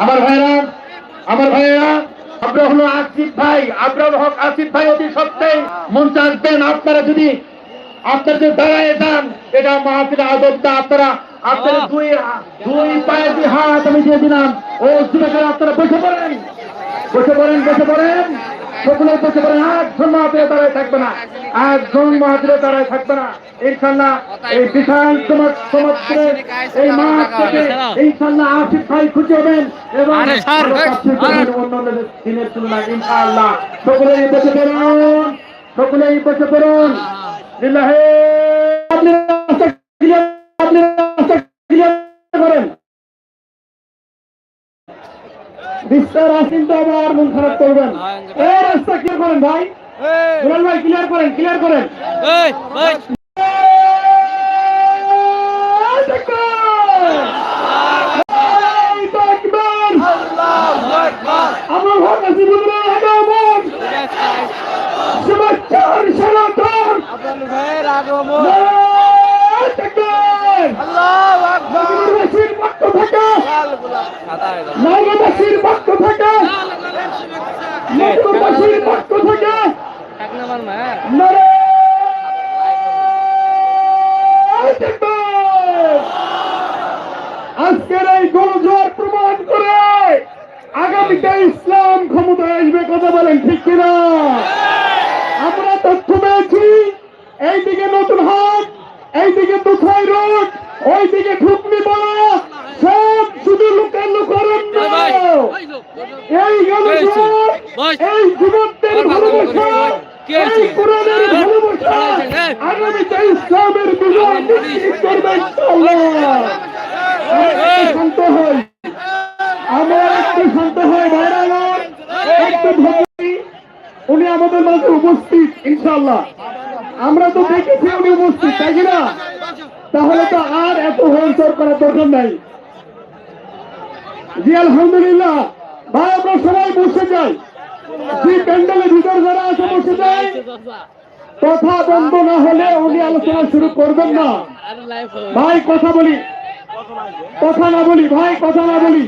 আমার ভাইরা আমার ভাইরা আপনারা হলো আসিফ ভাই আবরার হক আসিফ ভাই অতি সত্ত্বেই মঞ্চে আসবেন আপনারা যদি আপনারা যদি দাঁড়ায় যান এটা মাহফিল আদবটা আপনারা আপনারা দুই দুই পায়ে দুই হাত আমি দিয়ে দিলাম ও যুবকেরা আপনারা বসে পড়েন। বসে পড়েন বসে পড়েন। সকলে বলতে পারেন একজন মাহাতিরে দাঁড়ায় থাকবে না। একজন মাহাতিরে দাঁড়ায় থাকবে না। ইনশাল্লাহ এই বিশাল তোমার সমুদ্রের এই মাঠ থেকে ইনশাল্লাহ আসিফ ভাই খুঁজে হবেন এবং অন্যান্য দিনের তুলনায় ইনশাল্লাহ সকলেই বসে পড়ুন। সকলেই বসে পড়ুন। লিল্লাহে আসেন তো আবার মন খারাপ করবেন এই রাস্তা ক্লিয়ার করেন ভাই। দুলাল ভাই ক্লিয়ার করেন ক্লিয়ার করেন। আমার ভাগ আছে বুঝলেন আগমন শুভেচ্ছার সনাতন ভাইয়ের আগমন। নগরবাসীর পক্ষ থেকে পক্ষ থেকে নগরবাসীর পক্ষ। আজকের এই গণজোয়ার প্রমাণ করে আগামীতে ইসলাম ক্ষমতায় আসবে, কথা বলেন ঠিক কিনা আমরা তথ্য পেয়েছি এইদিকে নতুন হাট এইদিকে দুখাই রোড ওইদিকে ঢুকনি বড় সব শুধু লোকের লোকারণ্য এই গণজোয়ার এই যুবকদের ভালোবাসা এই কোরআনের ভালোবাসা আগামীতে ইসলামের বিজয় নিশ্চিত করবে ইনশাআল্লাহ আমরা একটু শান্ত হই আমরা একটু শান্ত হই ভাইরা আমার, একটু ধৈর্য উনি আমাদের মাঝে উপস্থিত ইনশাআল্লাহ আমরা তো দেখেছি উনি উপস্থিত তাই কি না তাহলে তো আর এত হলচর করার দরকার নাই জি আলহামদুলিল্লাহ। ভাই আমরা সবাই বসে যাই। জি প্যান্ডেলের ভিতর যারা আছে বসে যায় কথা বন্ধ না হলে উনি আলোচনা শুরু করবেন না। ভাই কথা বলি। কথা না বলি ভাই কথা না বলি।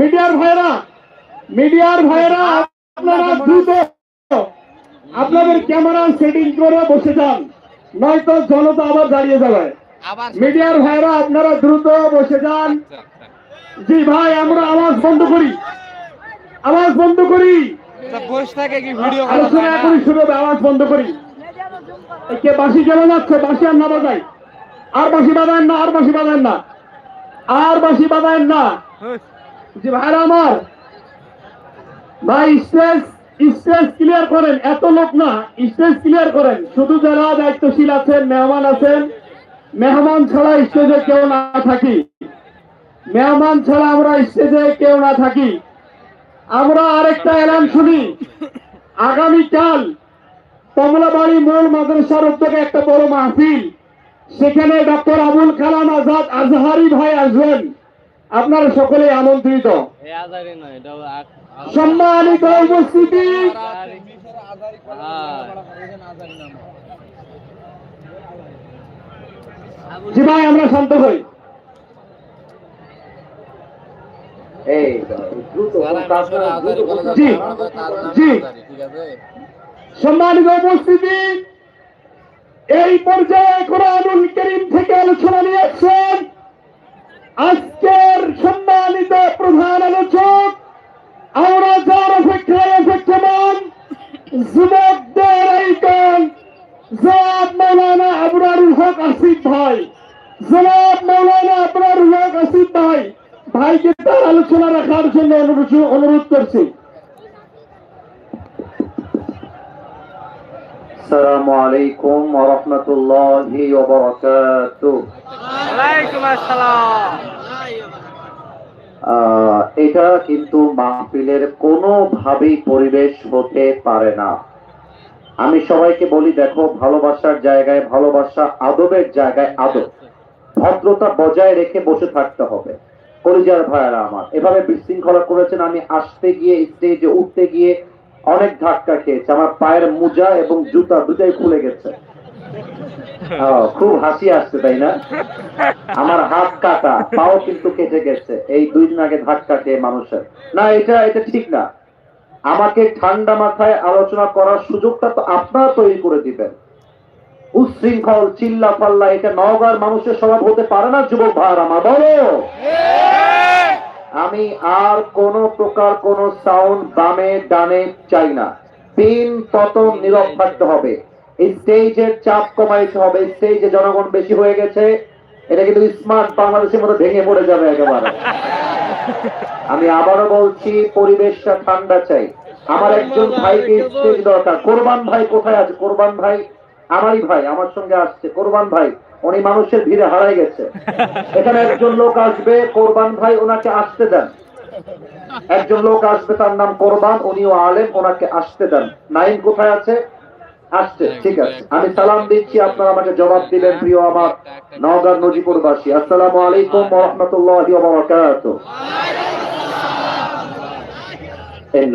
মিডিয়ার ভাইরা মিডিয়ার ভাইরা আপনারা দ্রুত আপনাদের ক্যামেরা সেটিং করে বসে যান। নয়তো জনতা আবার দাঁড়িয়ে যাবে। মিডিয়ার ভাইরা আপনারা দ্রুত বসে যান। জি ভাই আমরা আওয়াজ বন্ধ করি। আওয়াজ বন্ধ করি। আলোচনা শুরু হবে আওয়াজ বন্ধ করি। কে বাসি চলে যাচ্ছে বাসি আর না বাজাই আর বাসি বাজায় না আর বাসি বাজায় না। আর বাসি বাজায় না। জি ভাইরা আমার। ভাই স্টেজ স্টেজ ক্লিয়ার করেন। এত লোক না স্টেজ ক্লিয়ার করেন। শুধু যারা দায়িত্বশীল আছেন মেহমান আছেন মেহমান ছাড়া স্টেজে কেউ না থাকি। মেহমান ছাড়া আমরা স্টেজে কেউ না থাকি। আমরা আরেকটা এলান শুনি। আগামীকাল কমলাবাড়ি মূল মাদ্রাসার উদ্যোগে একটা বড় মাহফিল। সেখানে ডক্টর আবুল কালাম আজাদ আজহারি ভাই আসবেন। আপনারা সকলে এটা সম্মানিত উপস্থিতি। জি ভাই আমরা শান্ত হই। এই দ্রুত জি জি। সম্মানিত উপস্থিতি এই পর্যায়ে কোরআনুল করিম থেকে আলোচনা নিয়েছেন আজকের সম্মানিত প্রধান আলোচক আমরা যার অপেক্ষায় অপেক্ষমান যুবকদের আইকন জনাব মৌলানা আবরারুল হক আসিফ ভাই। জনাব মৌলানা আবরারুল হক আসিফ ভাই। ভাইকে তার আলোচনা রাখার জন্য অনুরোধ অনুরোধ করছি। আসসালামু আলাইকুম ওয়া রাহমাতুল্লাহি ওয়া বারাকাতুহু। ওয়ালাইকুম আহ, এটা কিন্তু মাহফিলের কোনোভাবেই পরিবেশ হতে পারে না। আমি সবাইকে বলি দেখো ভালোবাসার জায়গায় ভালোবাসা আদবের জায়গায় আদব। ভদ্রতা বজায় রেখে বসে থাকতে হবে। কলিজার ভাইয়ারা আমার। এভাবে বিশৃঙ্খলা করেছেন, আমি আসতে গিয়ে স্টেজে উঠতে গিয়ে অনেক ধাক্কা খেয়েছে। আমার পায়ের মোজা এবং জুতা দুটাই খুলে গেছে। খুব হাসি আসছে, তাই না? আমার হাত কাটা, পাও কিন্তু কেটে গেছে। এই দুই দিন আগে ধাক্কা খেয়ে মানুষের। না, এটা এটা ঠিক না। আমাকে ঠান্ডা মাথায় আলোচনা করার সুযোগটা তো আপনারা তৈরি করে দিবেন। উচ্ছৃঙ্খল চিল্লা পাল্লা এটা নওগাঁর মানুষের স্বভাব হতে পারে না, যুবক আমার বলো। আমি আর কোন প্রকার কোন সাউন্ড বামে ডানে চাই না। তিন পতন নীরব থাকতে হবে। স্টেজের চাপ কমাইতে হবে। স্টেজে জনগণ বেশি হয়ে গেছে। এটা কিন্তু স্মার্ট বাংলাদেশের মতো ভেঙে পড়ে যাবে একেবারে। আমি আবারও বলছি, পরিবেশটা ঠান্ডা চাই। আমার একজন ভাইকে স্টেজ দরকার। কোরবান ভাই কোথায় আছে? কোরবান ভাই আমারই ভাই আমার সঙ্গে আসছে। কোরবান ভাই উনি মানুষের ভিড়ে হারাই গেছে। এখানে একজন লোক আসবে কোরবান ভাই ওনাকে আসতে দেন। একজন লোক আসবে তার নাম কোরবান উনিও আলেম ওনাকে আসতে দেন। নাইম কোথায় আছে? আসছে ঠিক আছে। আমি সালাম দিচ্ছি আপনারা আমাকে জবাব দিবেন প্রিয় আমার নওগাঁ নজিপুরবাসী। আসসালামু আলাইকুম রহমতুল্লাহি إن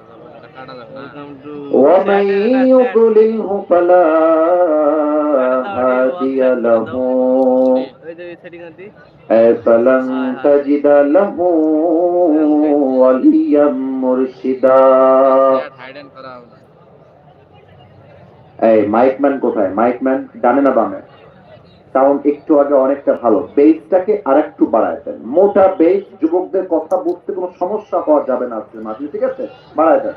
ومن يضلله فلا هادي له فلن تجد له وليا مرشدا এই মাইকম্যান কোথায় মাইকম্যান জানে না বামে সাউন্ড একটু আগে অনেকটা ভালো বেসটাকে আর একটু বাড়ায় দেন মোটা বেস যুবকদের কথা বুঝতে কোনো সমস্যা হওয়া যাবে না আজকের মাঝে ঠিক আছে বাড়ায় দেন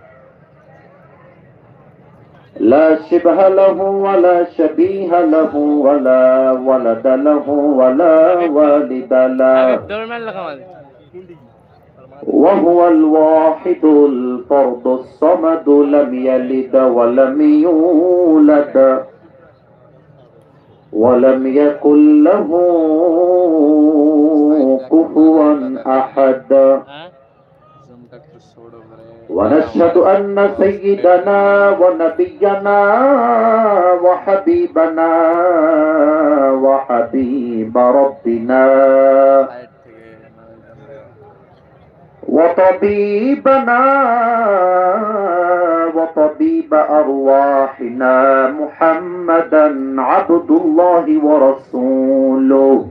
لا شبه له ولا شبيه له ولا ولد له ولا والد له. وهو الواحد الفرد الصمد لم يلد ولم يولد ولم يكن له كفوا أحد. ونشهد أن سيدنا ونبينا وحبيبنا وحبيب ربنا وطبيبنا وطبيب أرواحنا محمدا عبد الله ورسوله.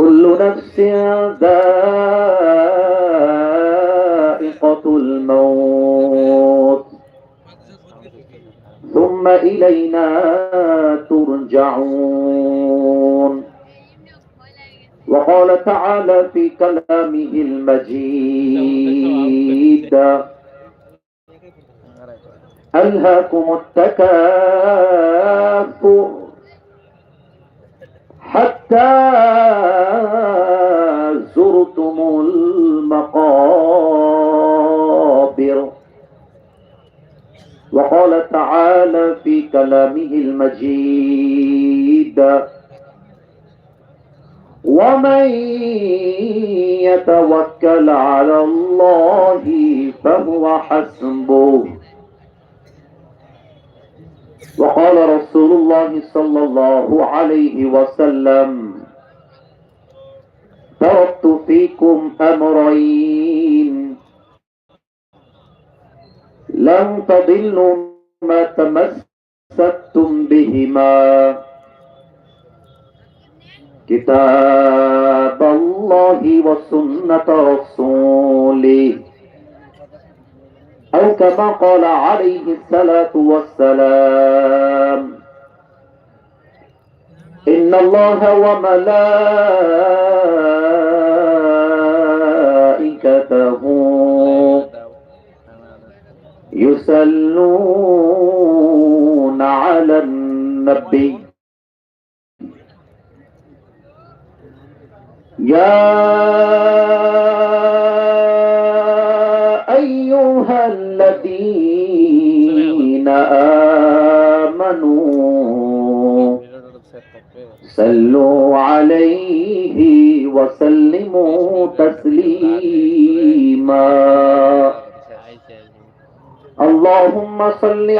كل نفس ذائقة الموت. ثم إلينا ترجعون. وقال تعالى في كلامه المجيد ألهاكم التكاثر. حتى زرتم المقابر. وقال تعالى في كلامه المجيد ومن يتوكل على الله فهو حسبه. وقال رسول الله صلى الله عليه وسلم تركت فيكم أمرين. لن تضلوا ما تمسكتم بهما. كتاب الله وسنة رسوله. أو كما قال عليه الصلاة والسلام. إن الله وملائكته يصلون على النبي. يا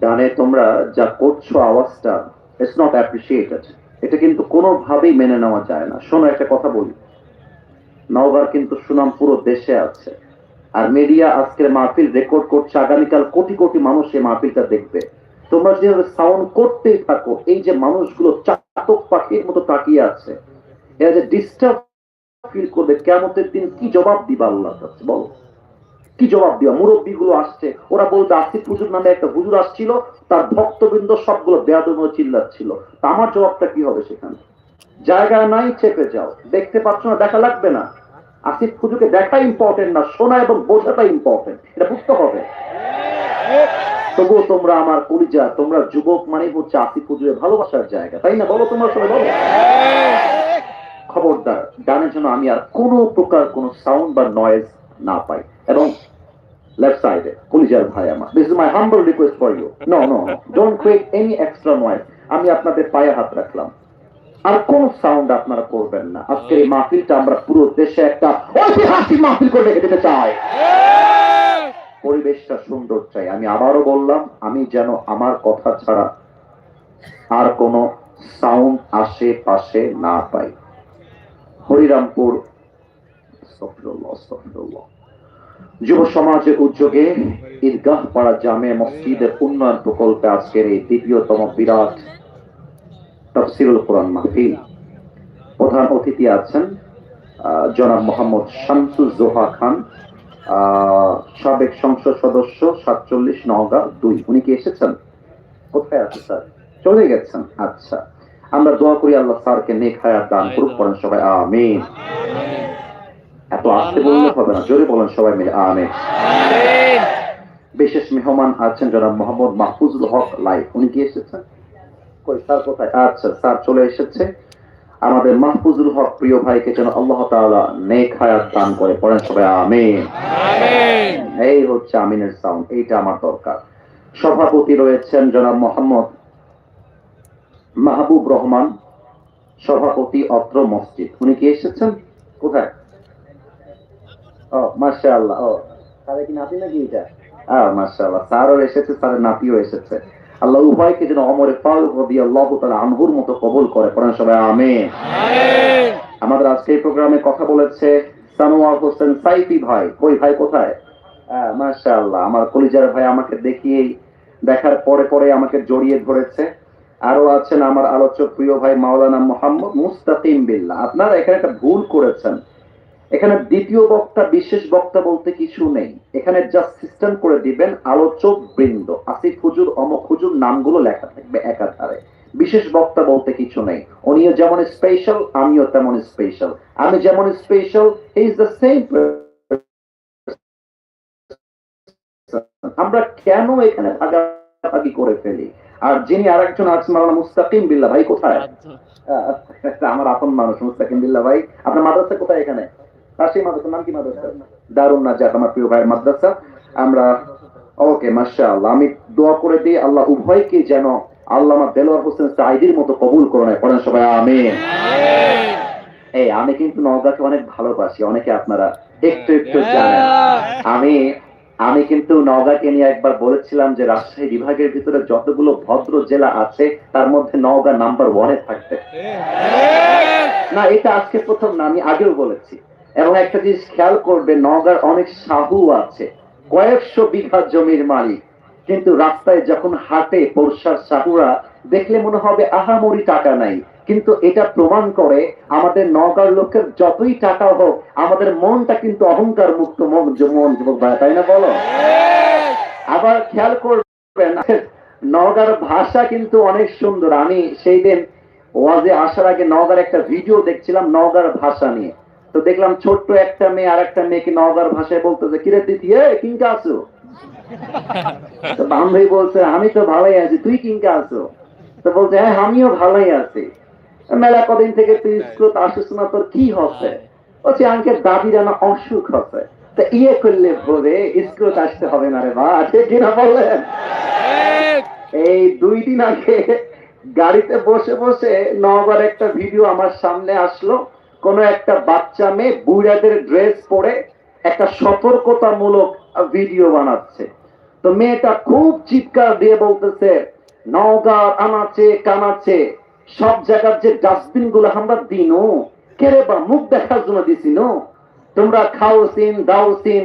ডানে তোমরা যা করছ আওয়াজটা ইটস নট অ্যাপ্রিসিয়েটেড এটা কিন্তু কোনোভাবেই মেনে নেওয়া যায় না। শোনো, একটা কথা বলি। নওগাঁর কিন্তু সুনাম পুরো দেশে আছে। আর মিডিয়া আজকের মাহফিল রেকর্ড করছে, আগামীকাল কোটি কোটি মানুষ এই মাহফিলটা দেখবে। তোমরা যেভাবে সাউন্ড করতেই থাকো, এই যে মানুষগুলো চাতক পাখির মতো তাকিয়ে আছে, এরা যে ডিস্টার্ব ফিল করবে, কেমতের দিন কি জবাব দিবা আল্লাহ বলো। কি জবাব দিবা মুরব্বী গুলো আসছে। ওরা বলতে আসিফ হুজুর নামে একটা হুজুর আসছিল, তার ভক্তবৃন্দ সবগুলো বেয়াদম চিল্লাচ্ছিল। তা আমার জবাবটা কি হবে সেখানে? জায়গায় নাই, চেপে যাও। দেখতে পাচ্ছ না, দেখা লাগবে না। আসিফ হুজুরকে দেখা ইম্পর্টেন্ট না, শোনা এবং বোঝাটা ইম্পর্টেন্ট এটা বুঝতে হবে। তবুও তোমরা আমার পরিচয় তোমরা যুবক মানে হচ্ছে আসিফ হুজুরের ভালোবাসার জায়গা। তাই না? বলো তোমরা সবাই, বলো। খবরদার গানের জন্য আমি আর কোনো প্রকার কোনো সাউন্ড বা নয়েজ না পাই। এবং লেফট সাইডে কলিজার ভাই আমার। This is my humble request for you no no don't create any extra noise আমি আপনাদের পায়ে হাত রাখলাম। আর কোন সাউন্ড আপনারা করবেন না। আজকের এই মাহফিলটা আমরা পুরো দেশে একটা ঐতিহাসিক মাহফিল করে রেখে দিতে চাই। পরিবেশটা সুন্দর চাই। আমি আবারও বললাম আমি যেন আমার কথা ছাড়া আর কোনো সাউন্ড আশেপাশে না পাই। হরিরামপুর আস্তাগফিরুল্লাহ, আস্তাগফিরুল্লাহ। যুব সমাজের উদ্যোগে ঈদগাহ পাড়া জামে মসজিদের উন্নয়ন প্রকল্পে আজকের এই দ্বিতীয়তম বিরাট তফসিরুল কোরআন মাহফিল। প্রধান অতিথি আছেন জনাব মোহাম্মদ শামসুল জোহা খান আহ, সাবেক সংসদ সদস্য সাতচল্লিশ নওগাঁ দুই। উনি কি এসেছেন? কোথায় আছে স্যার? চলে গেছেন। আচ্ছা। আমরা দোয়া করি আল্লাহ স্যারকে নেক হায়াত দান করুক করেন সবাই। আমিন। এত আসতে বললে হবে না। জোরে বলেন সবাই মিলে আমিন। বিশেষ মেহমান আছেন জনাব মোহাম্মদ মাহফুজুল হক লাইফ উনি কি এসেছেন? স্যার কোথায়? আচ্ছা স্যার চলে এসেছে। আমাদের মাহফুজুল হক প্রিয় ভাইকে যেন আল্লাহ তাআলা নেক হায়াত দান করে। পড়েন সবাই আমিন। এই হচ্ছে আমিনের সাউন্ড এইটা আমার দরকার। সভাপতি রয়েছেন জনাব মোহাম্মদ মাহবুব রহমান সভাপতি অত্র মসজিদ। উনি কি এসেছেন? কোথায়? ও মাশাআল্লাহ ও। কি নাতি নাকি এটা? স্যারও এসেছে স্যারের নাতিও এসেছে। আল্লাহ উভয়কে যেন অমরে ফারুক রবি আল্লাহ আনহুর মতো কবুল করে। পড়েন সবাই আমাদের আজকে এই প্রোগ্রামে কথা বলেছে সানোয়ার হোসেন সাইফি ভাই। ওই ভাই কোথায়? মাশাআল্লাহ আমার কলিজার ভাই আমাকে দেখিয়েই দেখার পরে পরে আমাকে জড়িয়ে ধরেছে। আরও আছেন আমার আলোচক প্রিয় ভাই মাওলানা মোহাম্মদ মুস্তাকিম বিল্লাহ। আপনারা এখানে একটা ভুল করেছেন। এখানে দ্বিতীয় বক্তা বিশেষ বক্তা বলতে কিছু নেই। এখানে যা সিস্টেম করে দিবেন আলোচক বৃন্দ। আসিফ হুজুর অমক হুজুর নামগুলো লেখা থাকবে একাধারে। বিশেষ বক্তা বলতে কিছু নেই। উনিও যেমন স্পেশাল আমিও তেমন স্পেশাল আমি যেমন স্পেশাল ইজ দ্য সেম আমরা কেন এখানে ভাগাভাগি করে ফেলি? আর যিনি আরেকজন আছেন মাওলানা মুস্তাকিম বিল্লা ভাই কোথায়? আমার আপন মানুষ মুস্তাকিম বিল্লা ভাই। আপনার মাদ্রাসা কোথায় এখানে? পাশেই মাদ্রাসা নাম কি মাদ্রাসা? দারুণ নাজাত আমার প্রিয় ভাইয়ের মাদ্রাসা। আমরা ওকে আমি দোয়া করে দিই আল্লাহ উভয়কে যেন আল্লামা দেলোয়ার হোসেন সাইদির মতো কবুল করে নেয়। পড়েন সবাই আমিন। এই আমি কিন্তু নওগাঁকে অনেক ভালোবাসি অনেকে আপনারা একটু একটু জানেন। আমি আমি কিন্তু নওগাঁকে নিয়ে একবার বলেছিলাম যে রাজশাহী বিভাগের ভিতরে যতগুলো ভদ্র জেলা আছে তার মধ্যে নওগাঁ নাম্বার ওয়ানে থাকতে। না এটা আজকে প্রথম না আমি আগেও বলেছি। এবং একটা জিনিস খেয়াল করবে, নওগাঁর অনেক সাহু আছে। কয়েকশো বিঘা জমির মালিক। কিন্তু রাস্তায় যখন হাটে পরশার সাহুরা, দেখলে মনে হবে আহামরি টাকা নাই। কিন্তু এটা প্রমাণ করে আমাদের নওগাঁর লোকের যতই টাকা হোক, আমাদের মনটা কিন্তু অহংকার মুক্ত মন মন তাই না বলো? আবার খেয়াল করবেন নওগাঁর ভাষা কিন্তু অনেক সুন্দর। আমি সেই দিন ওয়াজে আসার আগে নওগাঁর একটা ভিডিও দেখছিলাম নওগাঁর ভাষা নিয়ে। তো দেখলাম ছোট্ট একটা মেয়ে আর একটা মেয়েকে নওগাঁর ভাষায় বলতেছে কিরে দিদি এ কিংকা আছো? তো বান্ধবী বলছে, আমি তো ভালোই আছি, তুই কিংকা আছো? তো বলছে হ্যাঁ আমিও ভালোই আছি। মেলা কদিন থেকে তুই স্কুল আসিস না, তোর কি হচ্ছে বলছে আঙ্কে দাদির না অসুখ হচ্ছে তা ইয়ে করলে বলে স্কুল আসতে হবে না রে বা ঠিক কিনা বললেন? এই দুই দিন আগে গাড়িতে বসে বসে নবার একটা ভিডিও আমার সামনে আসলো। কোন একটা বাচ্চা মেয়ে বুড়াদের ড্রেস পরে একটা সতর্কতামূলক ভিডিও বানাচ্ছে। তো মেয়েটা খুব চিৎকার দিয়ে বলতেছে নওগাঁ আনাচে, কানাচে, সব জায়গার যে ডাস্টবিনগুলো আমরা দিনু কেরে বা মুখ দেখার জন্য দিছিনু, তোমরা খাও সিন, দাও সিন,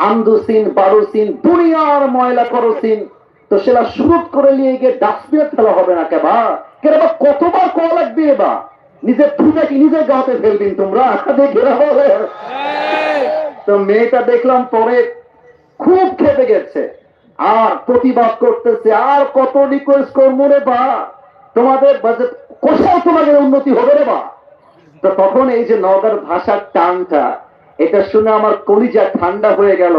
আন্দু সিন, বারো সিন, দুনিয়ার ময়লা করো সিন। তো সেটা সুরত করে নিয়ে গিয়ে ডাস্টবিনে ফেলা হবে না কেবা? কেরে বা কতবার কল লাগবে বা নিজের থুটা নিজের গাঁতে ফেলবেন তোমরা আশা দেখে তো মেয়েটা দেখলাম পরে খুব খেপে গেছে। আর প্রতিবাদ করতেছে, আর কত রিকোয়েস্ট করব রে বা? তোমাদের বাজেট কোথাও তোমাদের উন্নতি হবে রে বা? তো তখন এই যে নগর ভাষার টানটা, এটা শুনে আমার কলিজা ঠান্ডা হয়ে গেল।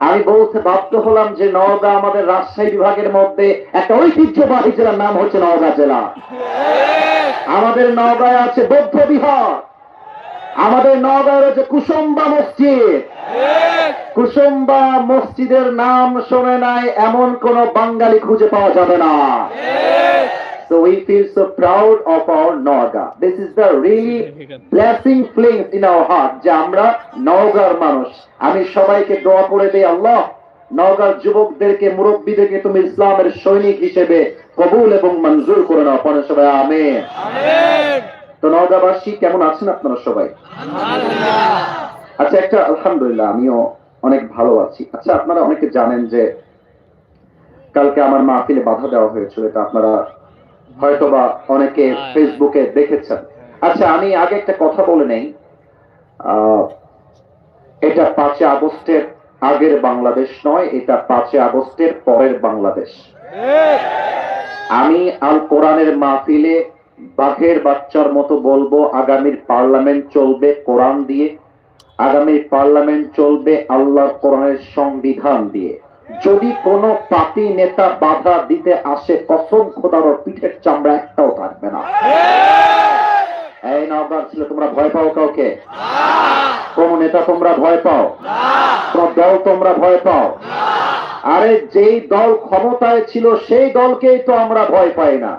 আমি বলতে বাধ্য হলাম যে নওগাঁ আমাদের রাজশাহী বিভাগের মধ্যে একটা ঐতিহ্যবাহী জেলার নাম হচ্ছে নওগাঁ জেলা। আমাদের নওগাঁয় আছে বৌদ্ধ বিহার। আমাদের নওগাঁয় রয়েছে কুসুম্বা মসজিদ। কুসুম্বা মসজিদের নাম শোনে নাই, এমন কোন বাঙালি খুঁজে পাওয়া যাবে না। So we feel so proud of our Naga. This is the really blessing feelings in our heart যে আমরা নওগাঁর মানুষ। আমি সবাইকে দোয়া করে দেই আল্লাহ নওগাঁর যুবকদেরকে মুরব্বীদেরকে তুমি ইসলামের সৈনিক হিসেবে কবুল এবং মঞ্জুর করে নাও পরে সবাই আমেন। তো নওগাঁবাসী কেমন আছেন আপনারা সবাই? আচ্ছা একটা আলহামদুলিল্লাহ আমিও অনেক ভালো আছি। আচ্ছা আপনারা অনেকে জানেন যে কালকে আমার মাহফিলে বাধা দেওয়া হয়েছিল এটা আপনারা হয়তোবা অনেকে ফেসবুকে দেখেছেন। আচ্ছা আমি আগে একটা কথা বলে নেই। এটা পাঁচই আগস্টের আগের বাংলাদেশ নয় এটা পাঁচই আগস্টের পরের বাংলাদেশ। আমি আল কোরআনের মাহফিলে বাঘের বাচ্চার মতো বলব আগামীর পার্লামেন্ট চলবে কোরআন দিয়ে আগামী পার্লামেন্ট চলবে আল্লাহর কোরআনের সংবিধান দিয়ে। যদি কোনো পার্টি নেতা বাধা দিতে আসে কসম খোদার পিঠের চামড়া একটাও থাকবে না। এই ছিল তোমরা ভয় পাও কাউকে? কোন নেতা তোমরা ভয় পাও? কোন দল তোমরা ভয় পাও? আরে যেই দল ক্ষমতায় ছিল সেই দলকেই তো আমরা ভয় পাই না।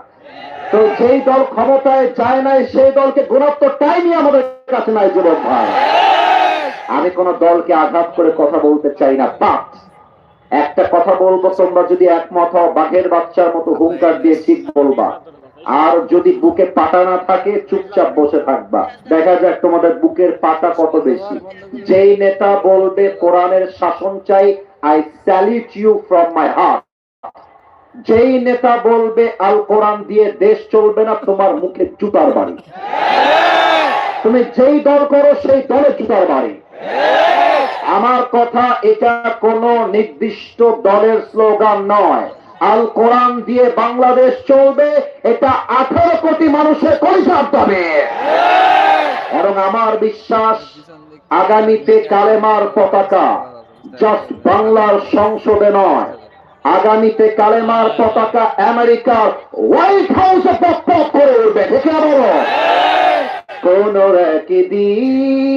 তো যেই দল ক্ষমতায় যায় নাই সেই দলকে গুণাত্মক টাইমই আমাদের কাছে নাই যুবক ভাই। আমি কোন দলকে আঘাত করে কথা বলতে চাই না বাট একটা কথা বলব, তোমরা যদি একমত হও, বাঘের বাচ্চার মতো হুঙ্কার দিয়ে ঠিক বলবা। আর যদি বুকে পাটা না থাকে, চুপচাপ বসে থাকবা। দেখা যাক তোমাদের বুকের পাটা কত বেশি। যেই নেতা বলবে, কোরআনের শাসন চাই I salute you from my heart যেই নেতা বলবে, আল কোরআন দিয়ে দেশ চলবে না, তোমার মুখে জুতার বাড়ি। তুমি যেই দল করো, সেই দলে জুতার বাড়ি। আমার কথা এটা কোন নির্দিষ্ট দলের স্লোগান নয়। আল কোরআন দিয়ে বাংলাদেশ চলবে, এটা আঠারো কোটি মানুষের পরিচার পাবে এবং আমার বিশ্বাস, আগামীতে কালেমার পতাকা জাস্ট বাংলার সংসদে নয়। আগামীতে কালেমার পতাকা আমেরিকার হোয়াইট হাউসে পপ করে উঠবে। ঠিক না বলো কোন একদিন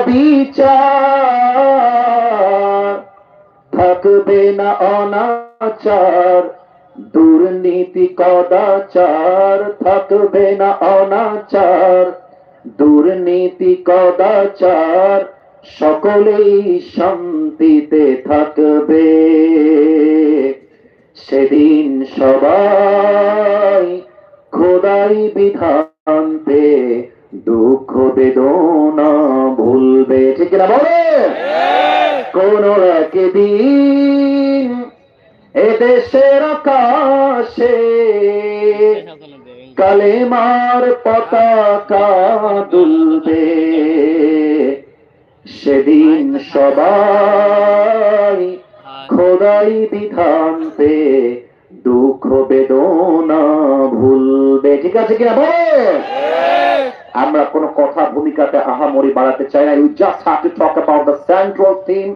অবিচার। থাকবে না অনাচার, দুর্নীতি কদাচার। থাকবে না অনাচার, দুর্নীতি কদাচার। সকলেই শান্তিতে থাকবে। সেদিন সবাই খোদাই বিধান দুঃখ বেদনা ভুলবে, ঠিক না বলে? কোন একদিন এদেশের আকাশে কালেমার পতাকা দুলবে। সেদিন সবাই খোদাই বিধান পে দুঃখ বেদনা ভুলবে, ঠিক আছে কিনা বলে? আমরা কোন কথা ভূমিকাতে আহামরি বাড়াতে চাই না। You just have to talk about the central theme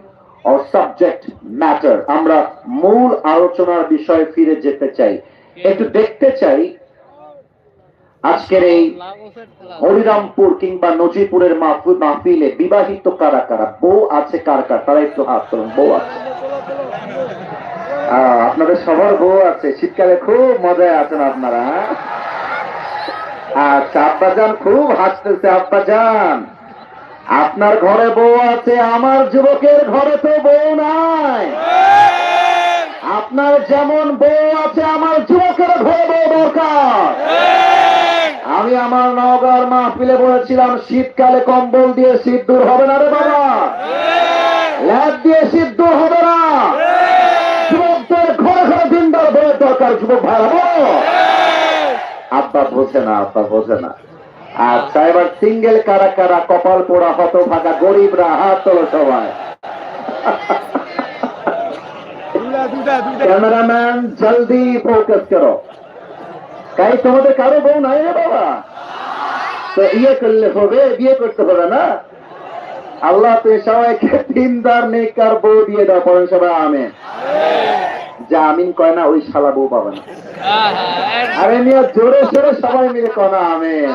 or subject matter আমরা মূল আলোচনার বিষয়ে ফিরে যেতে চাই। একটু দেখতে চাই আজকের এই হরিরামপুর কিংবা নজিপুরের মাহফুল বিবাহিত কারা কারা? বউ আছে কার কার? তারা একটু হাত তুলুন। বউ আছে। আপনাদের সবার বউ আছে। শীতকালে খুব মজায় আছেন আপনারা হ্যাঁ? আচ্ছা আব্বাজান খুব হাসতেছে, আব্বাজান। আপনার ঘরে বউ আছে, আমার যুবকের ঘরে তো বউ নাই। আপনার যেমন বউ আছে, আমার যুবকের ঘরে বউ দরকার। আমি আমার নগর মাহফিলে বলেছিলাম, শীতকালে কম্বল দিয়ে শীত দূর হবে না রে বাবা। ল্যাব দিয়ে শীত দূর হবে না। যুবকদের ঘরে ঘরে দিনদার বইয়ের দরকার, যুবক ভাইরা বলো আব্বা বোঝে না আব্বা বোঝে না। আচ্ছা এবার সিঙ্গেল কারা কারা কপাল পোড়া হত ভাগা গরিবরা হাত তোলো সবাই। ক্যামেরাম্যান জলদি ফোকাস করো। কাই তোমাদের কারও বউ নাই রে বাবা? তো ইয়ে করলে হবে বিয়ে করতে হবে না? আল্লাহ তুমি সবাইকে দিনদার নেকার বউ দিয়ে দাও পরেন সবাই আমেন। যা আমিন কয় না ওই শালা বউ পাবে না। আরে নিয়ে জোরে সোরে সবাই মিলে কনা আমেন।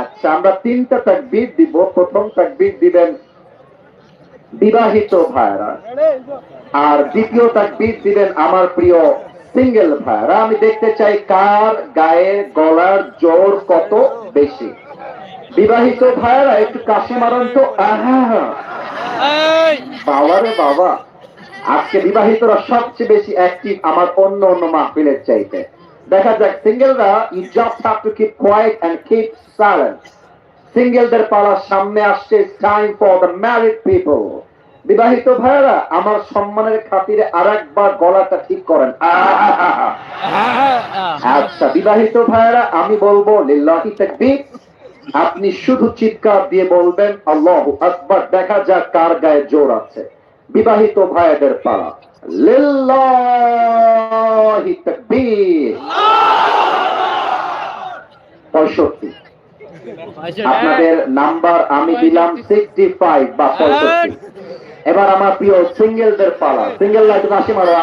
আচ্ছা আমরা তিনটা তাকবীর দিব। প্রথম তাকবীর দিবেন বিবাহিত ভাইরা। আর দ্বিতীয় তাকবীর দিবেন আমার প্রিয় সিঙ্গেল ভাইরা। আমি দেখতে চাই কার গায়ে গলার জোর কত বেশি। বিবাহিত ভাইরা একটু কাশি মারান তো। আহা বাবা রে বাবা। আজকে বিবাহিতরা সবচেয়ে বেশি অ্যাক্টিভ আমার অন্য অন্য মাহফিলের চাইতে। দেখা যাক, সিঙ্গেলরা you just have to keep quiet and keep silent সিঙ্গেলদের পালা সামনে আসছে time for the married people বিবাহিত ভাইয়েরা, আমার সম্মানের খাতিরে আরেকবার গলাটা ঠিক করেন। আচ্ছা বিবাহিত ভাইয়েরা, আমি বলব লিল্লাহি তাকবীর আপনি শুধু চিৎকার দিয়ে বলবেন, আল্লাহু আকবার। দেখা যাক কার গায়ে জোর আছে। বিবাহিত ভাইদের পালা। পঁয়ষট্টি। আপনাদের নাম্বার আমি দিলাম সিক্সটি ফাইভ বা পঁয়ষট্টি। এবার আমার প্রিয় সিঙ্গেলদের পালা। সিঙ্গেল লাইট হাসি মারো।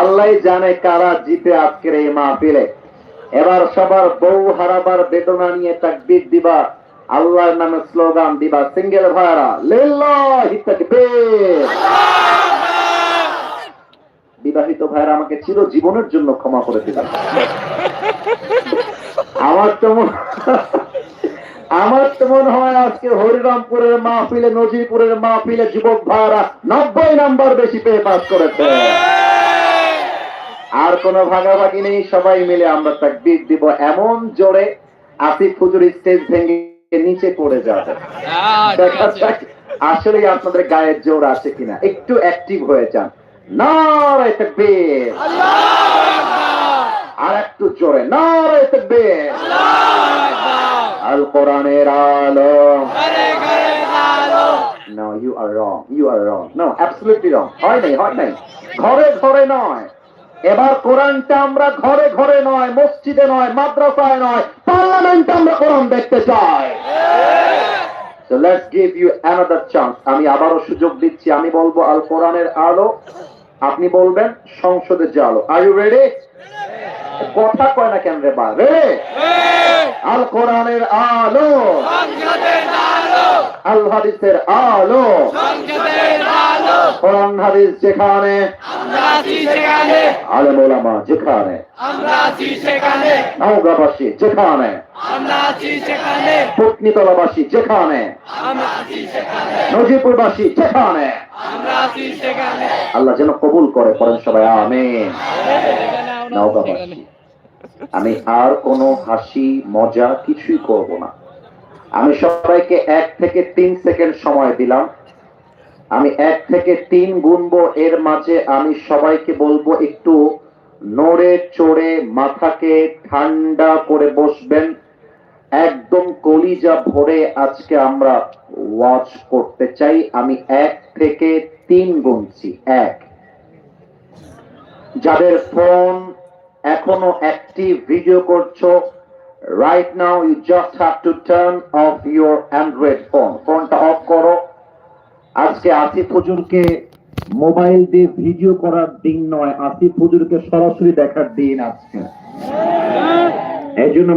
আল্লাহ জানে কারা জিতে আজকের এই মাহফিলে। এবার সবার বউ হারাবার বেদনা নিয়ে তাকবীর দিবা। আল্লাহর নামে স্লোগান দিবা, সিঙ্গেল ভাইরা বিবাহিত ভাইরা আমাকে চির জীবনের জন্য ক্ষমা করে দিবেন। আমার তো আমার তো মনে হয় আজকে হরিরামপুরের মাহফিলে, নজিরপুরের মাহফিলে যুবক ভাইরা নব্বই নাম্বার বেশি পেয়ে পাস করেছে। আর কোনো ভাগাভাগি নেই, সবাই মিলে আমরা তাকবীর দিব। এমন জোরে আসিফ হুজুর স্টেজ ভেঙে নিচে পড়ে যাবে। দেখা আসলে আপনাদের গায়ের জোর আছে কিনা? একটু অ্যাক্টিভ হয়ে যান। নারায় তাকবীর। আর একটু জোরে। নারায় তাকবীর। আল। কোরআনের আলো। No, you are wrong. You are wrong. No, absolutely wrong. হয় নাই হয় নাই। ঘরে ঘরে নয়। এবার কোরআনটা আমরা ঘরে ঘরে নয়, মসজিদে নয়, মাদ্রাসায় নয়, পার্লামেন্টে আমরা কোরআন দেখতে চাই So let's give you another. আমি আবারও সুযোগ দিচ্ছি, আমি বলব আল কোরআনের আলো আপনি বলবেন সংসদে যে আলো। আর ইউ রেডি কথা কয় না কেন রে বা রেডি আল কোরআনের আলো। আল। হাদিসের আলো। কোরআন হাদিস যেখানে। আলেম ওলামা যেখানে। নওগাঁবাসী যেখানে। পত্নীতলাবাসী যেখানে। নজিপুরবাসী যেখানে। আল্লাহ যেন কবুল করে পড়েন সবাই আমেন। নওগাঁবাসী আমি আর কোনো হাসি মজা কিছুই করব না। আমি সবাইকে এক থেকে তিন সেকেন্ড সময় দিলাম। আমি এক থেকে তিন গুনবো এর মাঝে আমি সবাইকে বলব একটু নড়ে চড়ে মাথাকে ঠান্ডা করে বসবেন। একদম কলিজা ভরে আজকে আমরা ওয়াচ করতে চাই। আমি এক থেকে তিন গুনছি এক। যাদের ফোন এখনও অ্যাক্টিভ ভিডিও করছ right now you just have to turn off your android phone ফোনটা অফ করো। আজকে আসিফ হুজুরকে মোবাইল দিয়ে ভিডিও করার দিন নয় আসিফ হুজুরকে সরাসরি দেখার দিন আজকে। এই জন্য